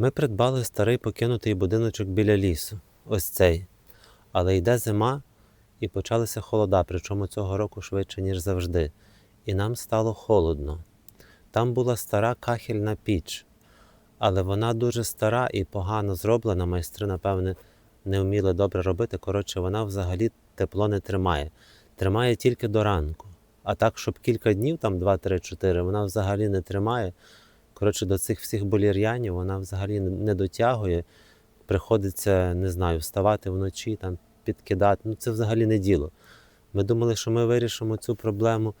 Ми придбали старий покинутий будиночок біля лісу. Ось цей. Але йде зима і почалися холода, причому цього року швидше, ніж завжди. І нам стало холодно. Там була стара кахельна піч, але вона дуже стара і погано зроблена. Майстри, напевне, не вміли добре робити. Коротше, вона взагалі тепло не тримає. Тримає тільки до ранку. А так, щоб кілька днів, там 2, 3, 4, вона взагалі не тримає. Коротше, до цих всіх болір'янів вона взагалі не- дотягує. Приходиться, не знаю, вставати вночі, там, підкидати. Ну, це взагалі не діло. Ми думали, що ми вирішимо цю проблему.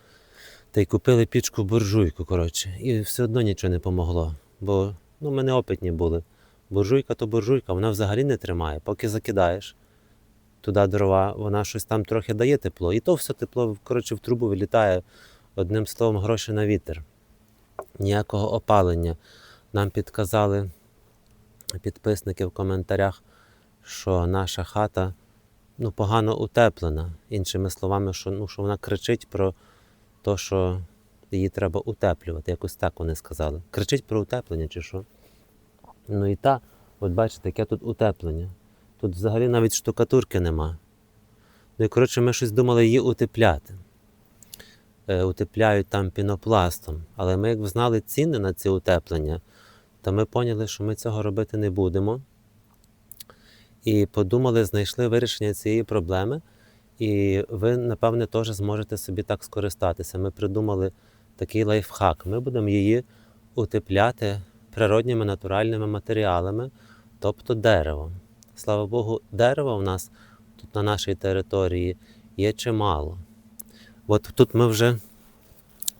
Та й купили пічку буржуйку, коротше. І все одно нічого не помогло. Бо ну, ми неопитні були. Буржуйка то буржуйка, вона взагалі не тримає. Поки закидаєш туди дрова, вона щось там трохи дає тепло. І то все тепло коротше, в трубу вилітає одним словом гроші на вітер. Ніякого опалення. Нам підказали підписники в коментарях, що наша хата ну, погано утеплена. Іншими словами, що, ну, що вона кричить про те, що її треба утеплювати. Якось так вони сказали. Кричить про утеплення чи що. Ну і та, от бачите, яке тут утеплення. Тут взагалі навіть штукатурки нема. Ну і коротше, ми щось думали її утепляти. Е, утепляють там пінопластом. Але ми, як знали ціни на ці утеплення, то ми поняли, що ми цього робити не будемо. І подумали, знайшли вирішення цієї проблеми. І ви, напевне, теж зможете собі так скористатися. Ми придумали такий лайфхак. Ми будемо її утепляти природніми натуральними матеріалами, тобто деревом. Слава Богу, дерева у нас тут на нашій території є чимало. От тут ми вже.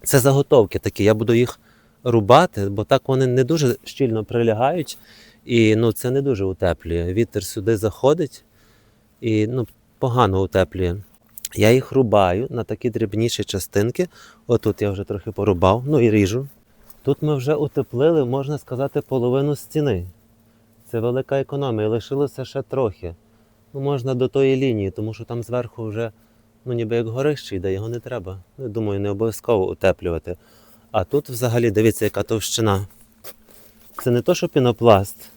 Це заготовки такі, я буду їх рубати, бо так вони не дуже щільно прилягають, і ну, це не дуже утеплює. Вітер сюди заходить і ну, погано утеплює. Я їх рубаю на такі дрібніші частинки. Отут я вже трохи порубав, ну і ріжу. Тут ми вже утеплили, можна сказати, половину стіни. Це велика економія. Лишилося ще трохи. Ну, можна до тої лінії, тому що там зверху вже ну, ніби як горище йде, його не треба. Ну, думаю, не обов'язково утеплювати. А тут взагалі дивіться, яка товщина. Це не то, що пінопласт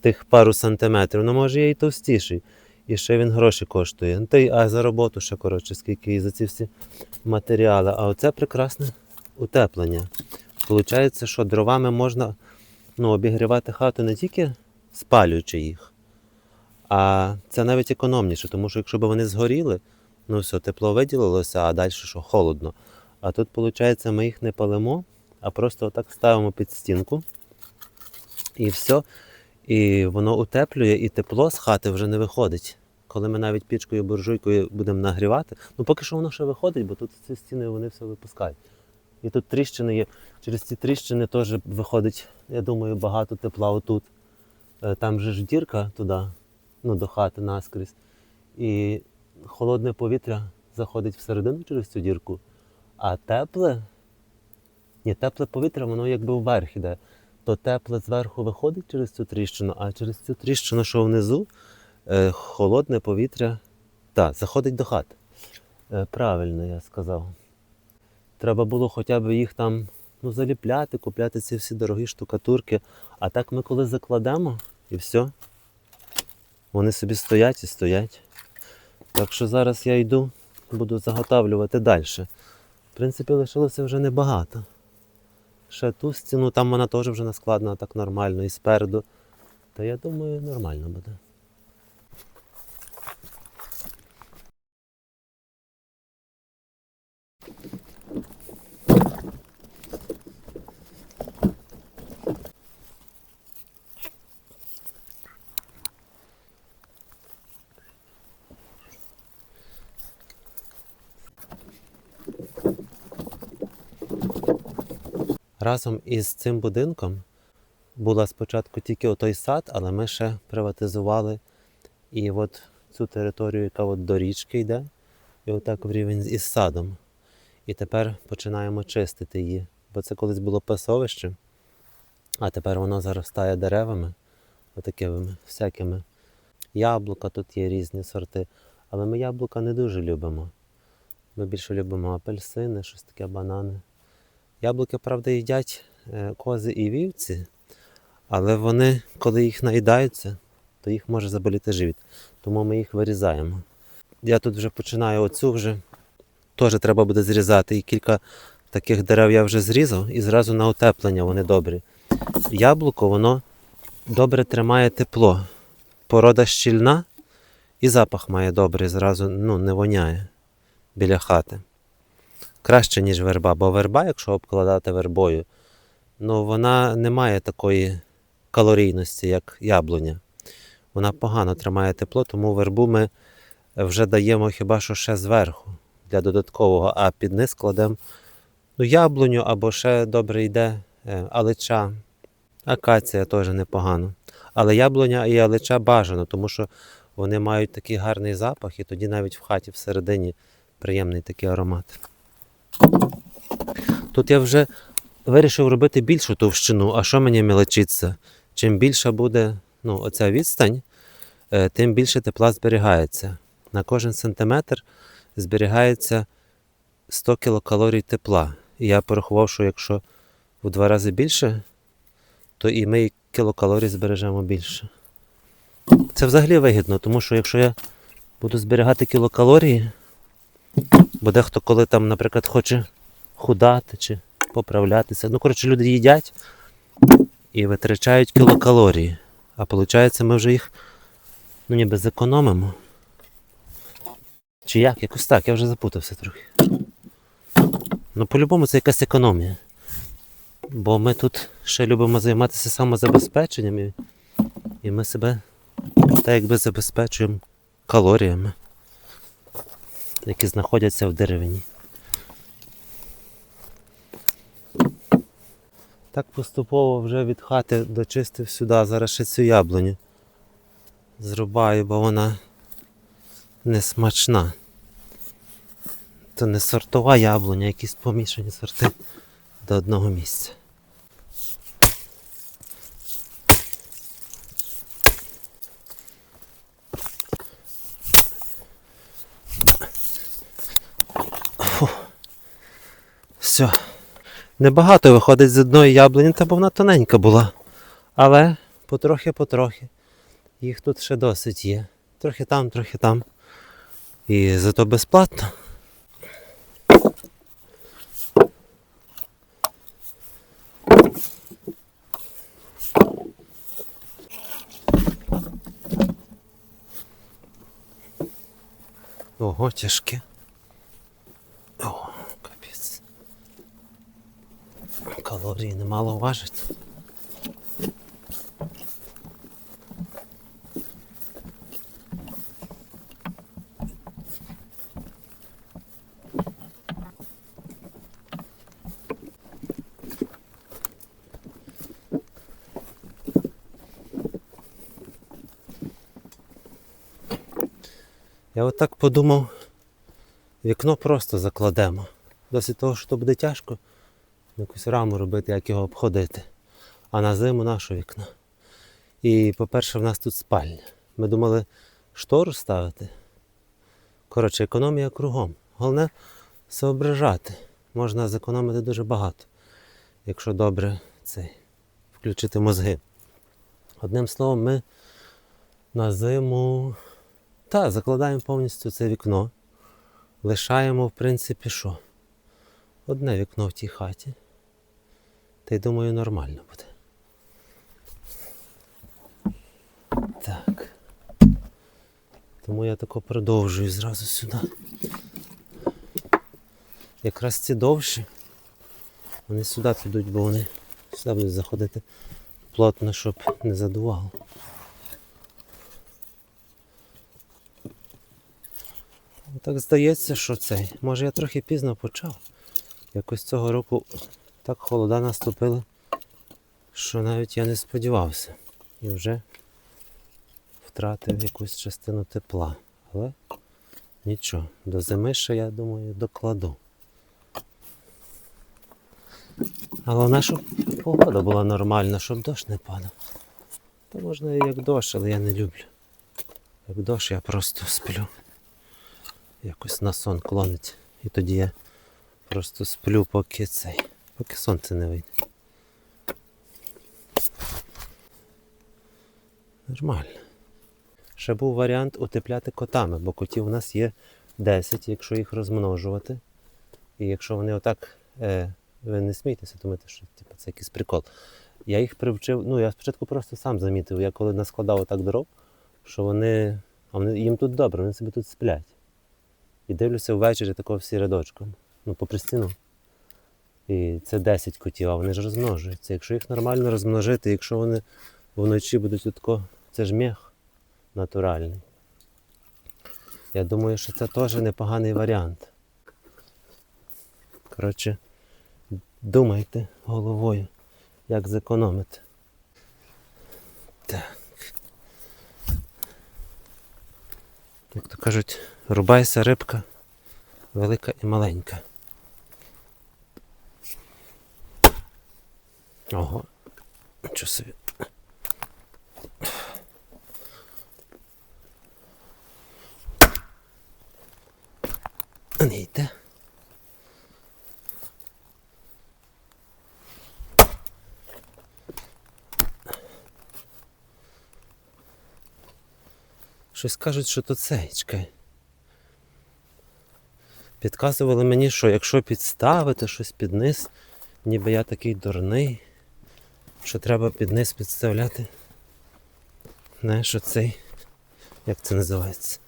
тих пару сантиметрів, ну може є і товстіший. І ще він гроші коштує. Та й а за роботу ще коротше, скільки і за ці всі матеріали. А оце прекрасне утеплення. Получається, що дровами можна ну, обігрівати хату не тільки спалюючи їх, а це навіть економніше, тому що якщо б вони згоріли, ну все, тепло виділилося, а далі що холодно. А тут, виходить, ми їх не палимо, а просто отак ставимо під стінку. І все. І воно утеплює, і тепло з хати вже не виходить. Коли ми навіть пічкою буржуйкою будемо нагрівати, ну поки що воно ще виходить, бо тут ці стіни вони все випускають. І тут тріщини є. Через ці тріщини теж виходить, я думаю, багато тепла отут. Е, Там же ж дірка туди, ну, до хати наскрізь. І холодне повітря заходить всередину через цю дірку, а тепле, ні, тепле повітря, воно якби вверх іде. То тепле зверху виходить через цю тріщину, а через цю тріщину, що внизу, е, холодне повітря так, заходить до хати. Е, правильно я сказав. Треба було хоча б їх там ну, заліпляти, купляти ці всі дорогі штукатурки. А так ми коли закладемо і все, вони собі стоять і стоять. Так що зараз я йду, буду заготавлювати далі. В принципі, лишилося вже небагато. Ще ту стіну, там вона теж вже наскладна так нормально і спереду. Та я думаю, нормально буде. Разом із цим будинком була спочатку тільки отой сад, але ми ще приватизували і от цю територію, яка от до річки йде, і отак в рівень із садом. І тепер починаємо чистити її. Бо це колись було пасовище, а тепер воно заростає деревами, отакими всякими. Яблука тут є різні сорти, але ми яблука не дуже любимо. Ми більше любимо апельсини, щось таке банани. Яблуки, правда, їдять е, кози і вівці, Але вони, коли їх наїдаються, то їх може заболіти живіт. Тому ми їх вирізаємо. Я тут вже починаю оцю вже. Теж треба буде зрізати. І кілька таких дерев я вже зрізав і зразу на утеплення вони добрі. Яблуко, воно добре тримає тепло. Порода щільна і запах має добрий, зразу ну, не воняє біля хати. Краще, ніж верба, бо верба, якщо обкладати вербою, ну вона не має такої калорійності, як яблуня. Вона погано тримає тепло, тому вербу ми вже даємо хіба що ще зверху для додаткового, а під низ кладемо ну, яблуню або ще добре йде е, алича. Акація теж непогано. Але яблуня і алича бажано, тому що вони мають такий гарний запах, і тоді навіть в хаті всередині приємний такий аромат. Тут я вже вирішив робити більшу товщину, а що мені мелочиться? Чим більша буде ну, оця відстань, е, тим більше тепла зберігається. На кожен сантиметр зберігається 100 кілокалорій тепла. І я порахував, що якщо в два рази більше, то і ми кілокалорій збережемо більше. Це взагалі вигідно, тому що якщо я буду зберігати кілокалорії, бо дехто коли там, наприклад, хоче худати чи поправлятися. Ну, коротше, люди їдять і витрачають кілокалорії. А виходить, ми вже їх ну, ніби зекономимо. Чи як? Якось так, я вже запутався трохи. Ну, по-любому це якась економія. Бо ми тут ще любимо займатися самозабезпеченням і, і ми себе так якби забезпечуємо калоріями, які знаходяться в деревині. Так поступово вже від хати дочистив сюди, зараз ще цю яблуню. Зрубаю, бо вона не смачна. То не сортова яблуня, якісь помішані сорти до одного місця. Все. Небагато виходить з одної яблуні, та бо вона тоненька була. Але потрохи-потрохи. Їх тут ще досить є. Трохи там, трохи там. І зато безплатно. Ого, тяжке. О, капець. Калорії немало важить. Я отак подумав, вікно просто закладемо. Досить того, що то буде тяжко, якусь раму робити, як його обходити. А на зиму наше вікно. І, по-перше, в нас тут спальня. Ми думали штору ставити. Коротше, економія кругом. Головне соображати. Можна зекономити дуже багато, якщо добре цей, включити мозги. Одним словом, ми на зиму та, закладаємо повністю це вікно. Лишаємо, в принципі, що? Одне вікно в тій хаті. Та й думаю, нормально буде. Так. Тому я тако продовжую зразу сюди. Якраз ці довші, вони сюди підуть, бо вони сюди будуть заходити плотно, щоб не задувало. Так здається, що цей. Може я трохи пізно почав. Якось цього року так холода наступили, що навіть я не сподівався. І вже втратив якусь частину тепла. Але нічого, до зими ще, я думаю, докладу. Головне, щоб погода була нормальна, щоб дощ не падав. Та можна і як дощ, але я не люблю. Як дощ я просто сплю якось на сон клонить. І тоді я просто сплю, поки цей, поки сонце не вийде. Нормально. Ще був варіант утепляти котами, бо котів у нас є 10, якщо їх розмножувати. І якщо вони отак, е, ви не смійтеся, думаєте, що типу, це якийсь прикол. Я їх привчив, ну я спочатку просто сам замітив, я коли наскладав отак дров, що вони, а вони їм тут добре, вони собі тут сплять. І дивлюся ввечері такого всі рядочком, ну попри стіну. І це 10 котів, а вони ж розмножуються. Якщо їх нормально розмножити, якщо вони вночі будуть тако, це ж мех натуральний. Я думаю, що це теж непоганий варіант. Коротше, думайте головою, як зекономити. Так. Як то кажуть, рубайся рибка велика і маленька. Ого, собі. Не йде. Щось кажуть, що то цей, чекай. Підказували мені, що якщо підставити щось під низ, ніби я такий дурний, що треба під низ підставляти. Знаєш, що цей, як це називається?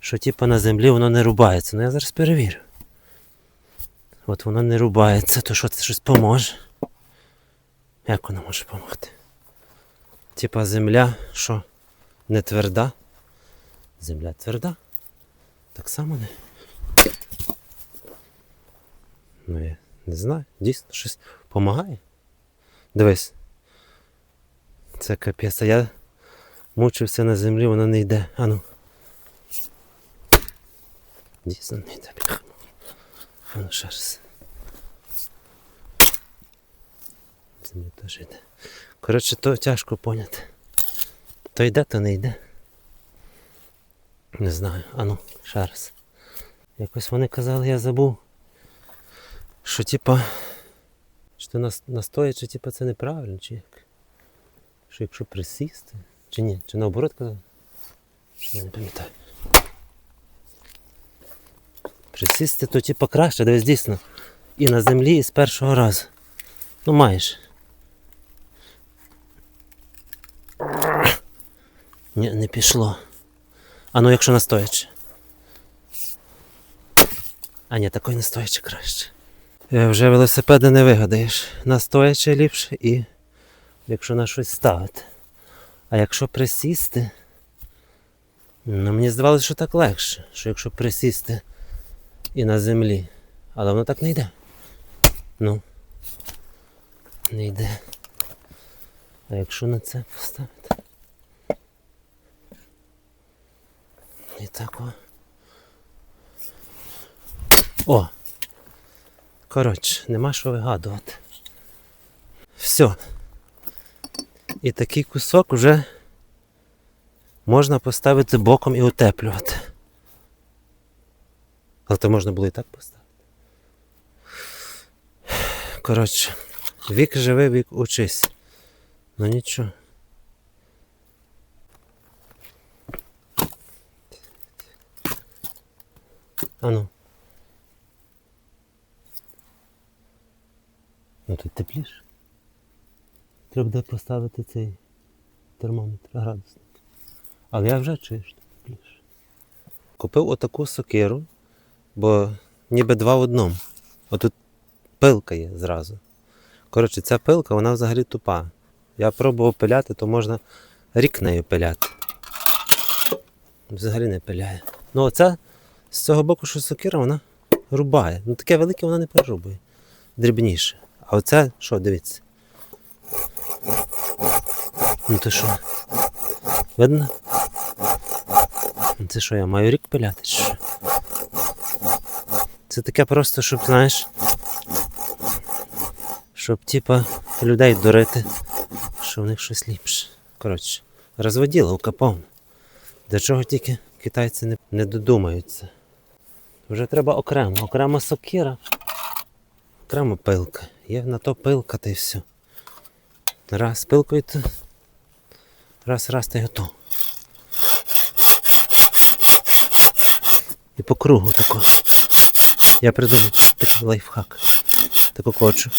Що типа на землі воно не рубається. Ну я зараз перевірю. От воно не рубається, то що це щось поможе? Як воно може допомогти? Типа земля, що не тверда? Земля тверда. Так само не. Ну я не знаю. Дійсно щось допомагає. Дивись. Це капець, а я мучився на землі, воно не йде. Ану. Дійсно не йде. бляха. Ану ще раз. Землі теж йде. Коротше, то тяжко поняти. То йде, то не йде. Не знаю, ану, ще раз. Якось вони казали, я забув. Що типа. Що нас настоячи, типа це неправильно, чи як? Що якщо присісти? Чи ні? Чи наоборот казали? Чи я не пам'ятаю. Присісти, то типа краще, дивись дійсно. І на землі, і з першого разу. Ну маєш. Ні, не пішло. А ну якщо настоячи. А ні, такої настоячи краще. Е, Вже велосипеди не вигадаєш. Настоячи ліпше і якщо на щось ставити. А якщо присісти, ну мені здавалося, що так легше, що якщо присісти і на землі. Але воно так не йде. Ну. Не йде. А якщо на це поставити? І так о. О! Коротше, нема що вигадувати. Все. І такий кусок вже можна поставити боком і утеплювати. Але то можна було і так поставити. Коротше, вік живи, вік учись. Ну нічого. Ану. Тут тепліше. Треба буде поставити цей термометр, градусник. Але я вже чую, що тепліше. Купив отаку сокиру, бо ніби два в одному. Отут пилка є зразу. Коротше, ця пилка, вона взагалі тупа. Я пробував пиляти, то можна рік нею пиляти. Взагалі не пиляє. Ну оця з цього боку, що сокира, вона рубає. Ну таке велике вона не перерубує. Дрібніше. А оце, що, дивіться. Ну то що? Видно? Це що, я маю рік пиляти? Що? Це таке просто, щоб, знаєш. Щоб, типа, людей дурити, що в них щось ліпше. Коротше, розводіловка повна. До чого тільки китайці не, не додумаються. Вже треба окремо, окрема сокира, окрема пилка. Є на то пилка та й все. Раз пилкою Раз, раз та й готово. І по кругу тако. Я придумав такий лайфхак. Таку кочу.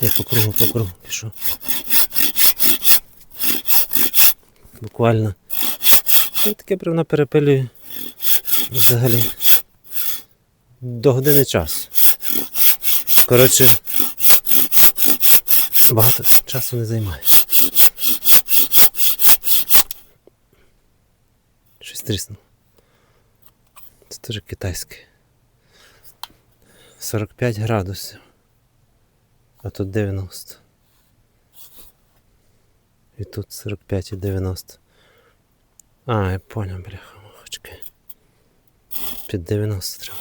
Я по кругу, по кругу пішов. Буквально. Я таке бревно перепилюю взагалі до години часу. Коротше, багато часу не займає. Щось тріснуло. Це теж китайське. 45 градусів. А тут 90. І тут 45 і 90. А, я понял, бляха, махочки. Під 90 треба.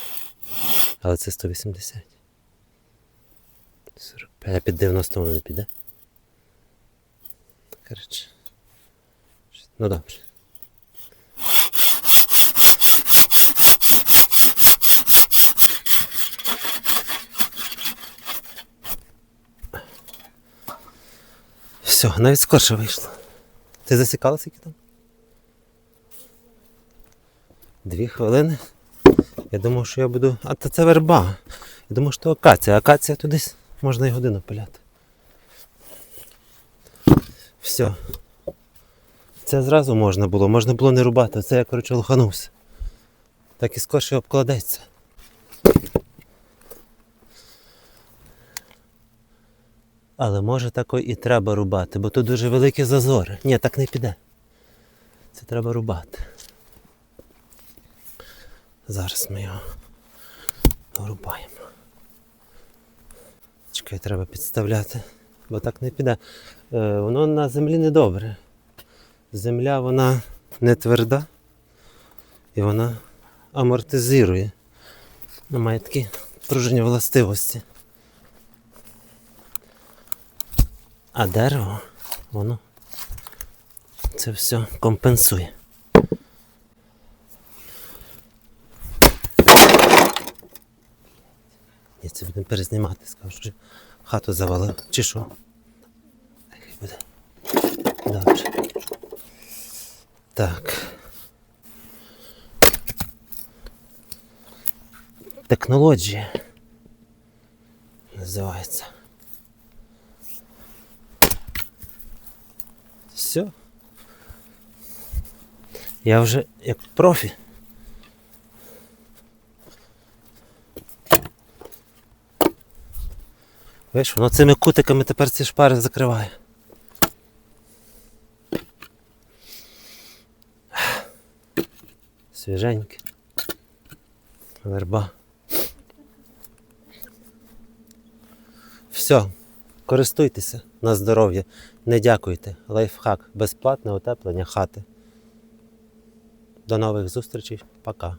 Але це 180. 45. А під 90 воно не піде. Коротше. Ну добре. Все, навіть скорше вийшло. Ти засікала скільки там? Дві хвилини. Я думав, що я буду. А то це верба. Я думав, що акація. Акація то десь можна і годину пиляти. Все. Це зразу можна було, можна було не рубати, це я коротше лоханувся. Так і скорше обкладеться. Але може тако і треба рубати, бо тут дуже великі зазори. Ні, так не піде. Це треба рубати. Зараз ми його рубаємо. Чекай, треба підставляти, бо так не піде. Е, воно на землі не добре. Земля вона не тверда і вона амортизує. Вона має такі пружинні властивості. А дерево, воно це все компенсує. Це будемо перезнімати, скажу, що хату завалив. Чи що? Хай буде. Добре. Так. Технологія. Називається. Все. Я вже як профі. Видиш, воно цими кутиками тепер ці шпари закриває. Свіженьке. Верба. Все, користуйтеся на здоров'я. Не дякуйте. Лайфхак. Безплатне утеплення хати. До нових зустрічей. Пока.